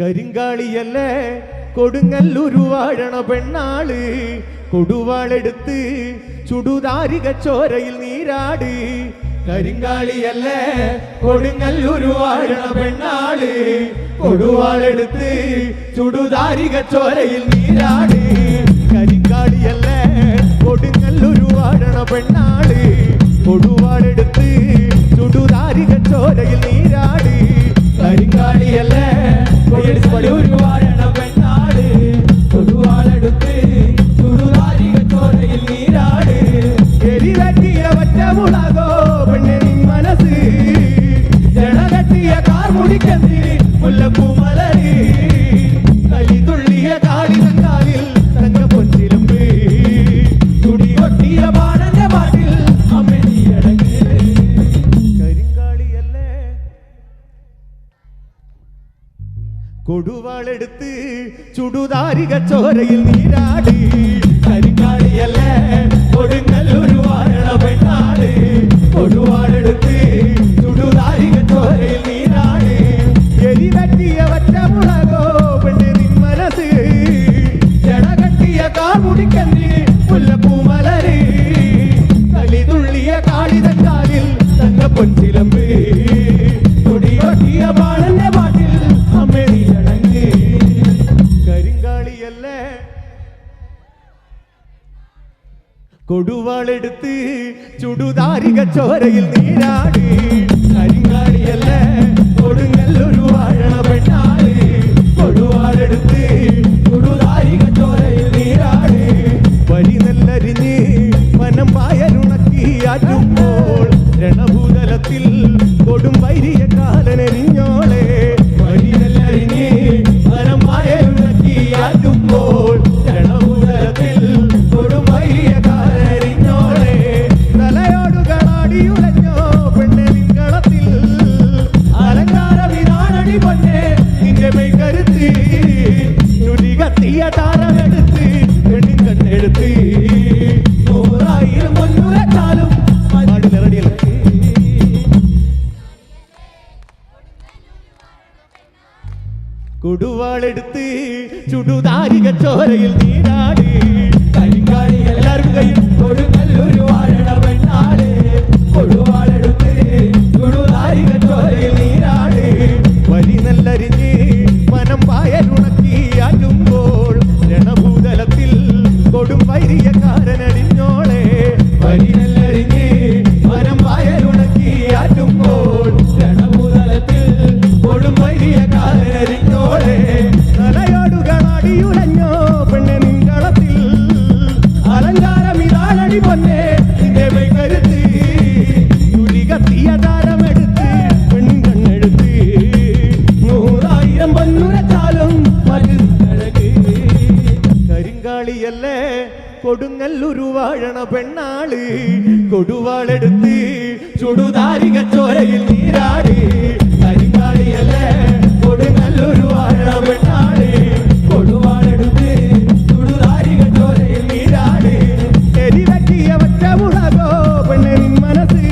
കരിങ്കാളിയല്ലേ? കൊടുങ്ങല്ലൂരു വാഴണ പെണ്ണാൾ. കൊടുവാളെടുത്ത് ചുടുതാരിക ചോരയിൽ നീരാട്. കരിങ്കാളിയല്ലേ? കൊടുങ്ങല്ലൂരു വാഴണ പെണ്ണാൾ. കൊടുവാളെടുത്ത് ചുടുതാരിക ചോരയിൽ നീരാട്. കരിങ്കാളിയല്ലേ? കൊടുങ്ങല്ലൂരു വാഴണ പെണ്ണാൾ. കൊടുവാളെടുത്ത് ചുടുതാരിക ചോരയിൽ നീരാടി. കരിങ്കാളിയല്ലേ കൊടുങ്ങല്ലൊരു വാഴണ പെണ്ണാട്. കൊടുവാളെടുത്ത് നീരാടി. എരിവറ്റിയ വറ്റമുളകോ പെണ്ണ് നിൻ മനസ്സ്. ജടകട്ടിയ കാമുടിക്കന്നി മുല്ലപ്പൂമലരി കളി തുള്ളിയ കാളിതക്കാലിൽ തങ്ക പൊൻചിലമ്പ്. കൊടുവാളെടുത്ത് ചുടുതാരിക ചോരയിൽ നീരാടി കരിങ്കാളിയല്ലേ കൊടുവാളെടുത്ത് ചുടുതാരിക ചോരയിൽ നീരാടി. കരിങ്കാളി എല്ലാവരും കയ്യും കൊടുങ്ങല്ലൊരു കരിങ്കാളിയല്ലേ കൊടുങ്ങല്ലുരുവാഴണ പെണ്ണാൾ. കൊടുവാളെടുത്ത് ചുടുതാരിക ചോരയിൽ നീരാടി. കരിങ്കാളിയല്ലേ കൊടുങ്ങല്ലുരുവാഴണ പെണ്ണാൾ. കൊടുവാളെടുത്ത് ചുടുതാരിക ചോരയിൽ നീരാടി. എരിവറ്റിയ ഒറ്റമുളകോ പെണ്ണെ നിൻ മനസ്സ്.